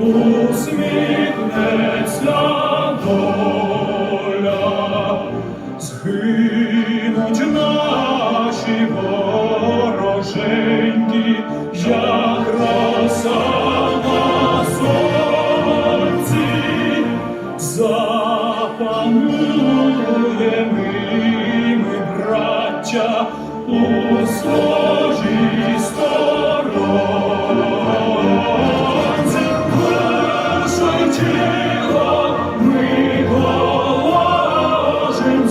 усміхнеться доля, згинуть наші вороженьки, як роса на сонці, запануємо ми, браття, у сложі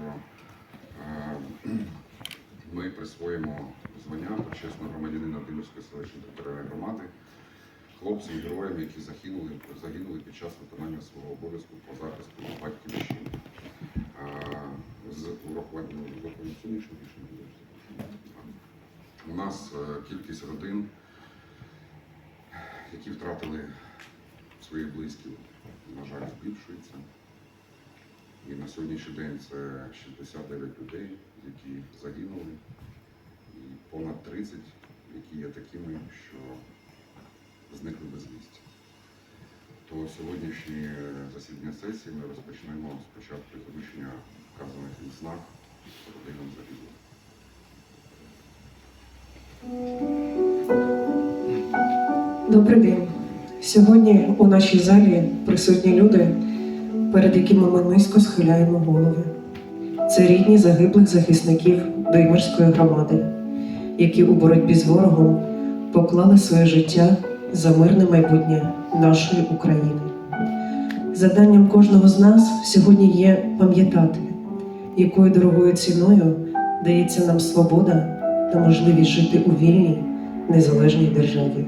що е, ми присвоїмо звання почесного громадянина Димирської селищної територіальної громади хлопцям, героям, які загинули, загинули під час виконання свого обов'язку по захисту батьківщини. Е, З урахуванням урахуванням сьогоднішнього рішення. У нас е, кількість родин, які втратили своїх близьких, на жаль, збільшується. І на сьогоднішній день це 69 людей, які загинули, і понад 30, які є такими, що зникли безвісті. То сьогоднішнє засідання сесії ми розпочнемо спочатку з вручення вказаних відзнак родинам загиблих. Добрий день. Сьогодні у нашій залі присутні люди, перед якими ми низько схиляємо голови. Це рідні загиблих захисників Доймирської громади, які у боротьбі з ворогом поклали своє життя за мирне майбутнє нашої України. Завданням кожного з нас сьогодні є пам'ятати, якою дорогою ціною дається нам свобода та можливість жити у вільній, незалежній державі.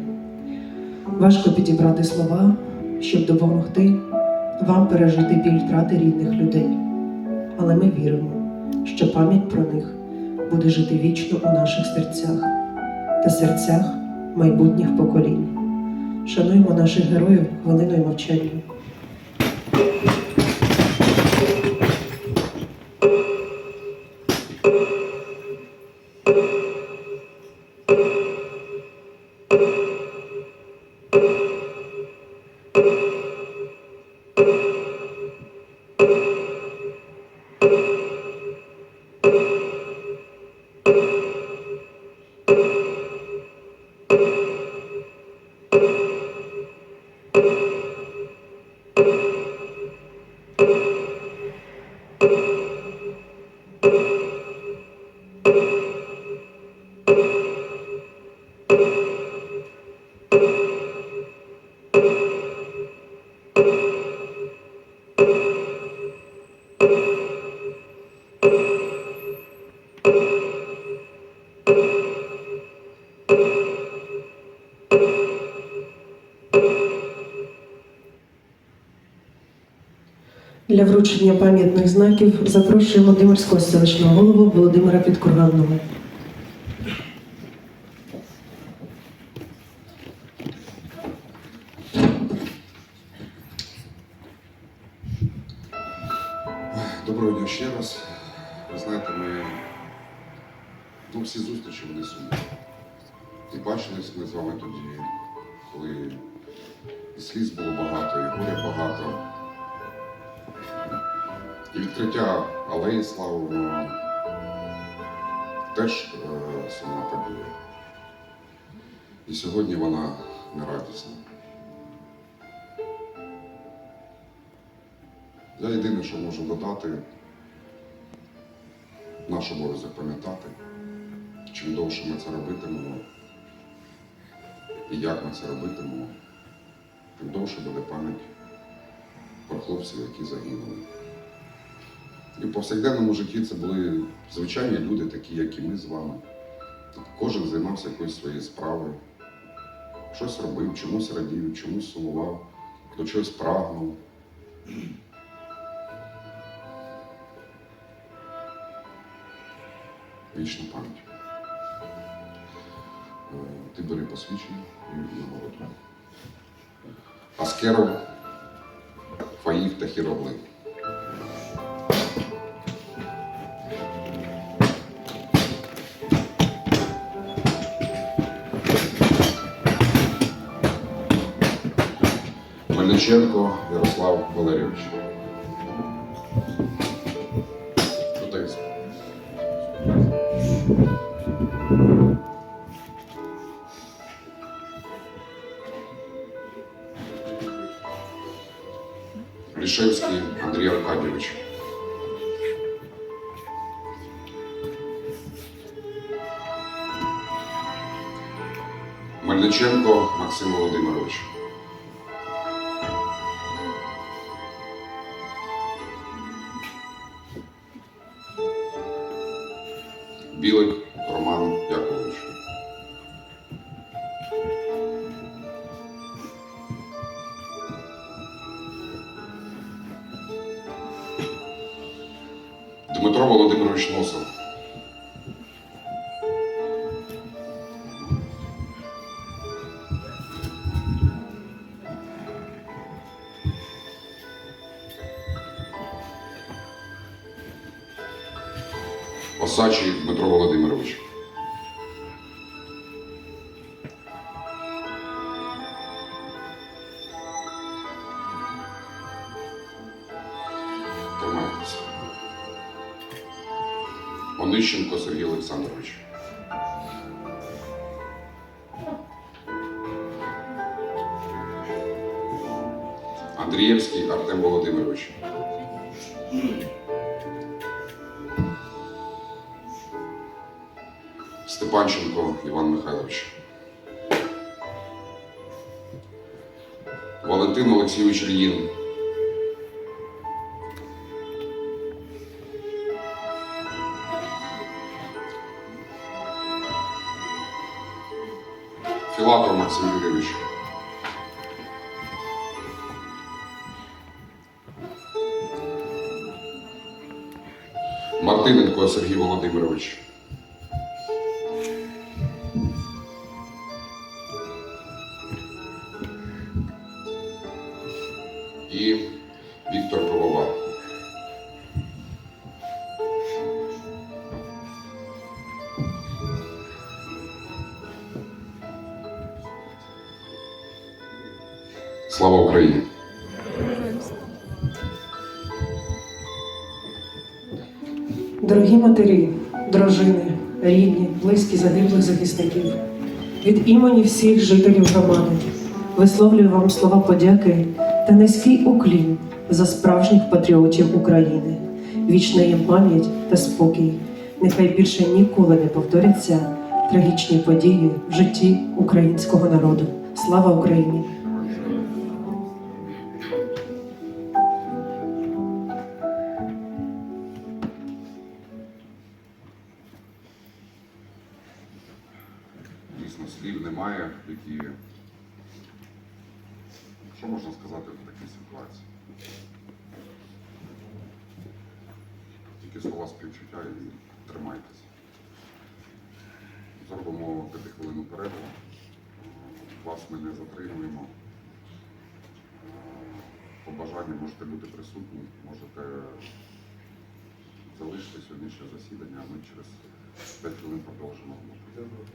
Важко підібрати слова, щоб допомогти вам пережити біль втрати рідних людей. Але ми віримо, що пам'ять про них буде жити вічно у наших серцях та серцях майбутніх поколінь. Шануємо наших героїв хвилиною мовчання. Для вручення пам'ятних знаків запрошуємо Димирського селищного голову Володимира Підкурганного. Доброго дня ще раз. Ви знаєте, ми ну, всі зустрічі вони сумні. І бачились ми з вами тоді, коли і сліз було багато, і горя багато. І відкриття алеї слави воно теж е, сумна подія. І сьогодні вона не радісна. Я єдине, що можу додати, наш обов'язок пам'ятати, чим довше ми це робитимемо, і як ми це робитимемо, тим довше буде пам'ять про хлопців, які загинули. І в повсякденному житті це були звичайні люди, такі, як і ми з вами. Кожен займався якоюсь своєю справою, щось робив, чомусь радів, чомусь сумував, до чогось прагнув. Вічна пам'ять. Е, Ти бери посвідчення і нагороду. Аскеров, Фаїв та Хіроглин. Мельниченко Ярослав Валерійович. Лішевський Андрій Аркадійович. Мельниченко Максим Володимирович. Дмитро Володимирович Носов. Осачий Дмитро Володимирович. Онищенко Сергій Олександрович. Андрієвський Артем Володимирович. Степанченко Іван Михайлович. Валентин Олексійович Ільїн. Філатов Максим Юрійович. Мартиненко Сергій Володимирович. Слава Україні! Дорогі матері, дружини, рідні, близькі загиблих захисників, від імені всіх жителів громади висловлюю вам слова подяки та низький уклін за справжніх патріотів України. Вічна їм пам'ять та спокій. Нехай більше ніколи не повторяться трагічні події в житті українського народу. Слава Україні! Тільки слова співчуття і тримайтеся. Зробимо п'ятихвилинну перерву. Вас ми не затримуємо. По бажанню можете бути присутні, можете залишити сьогоднішнє засідання, а ми через 5 хвилин продовжимо. Дякую.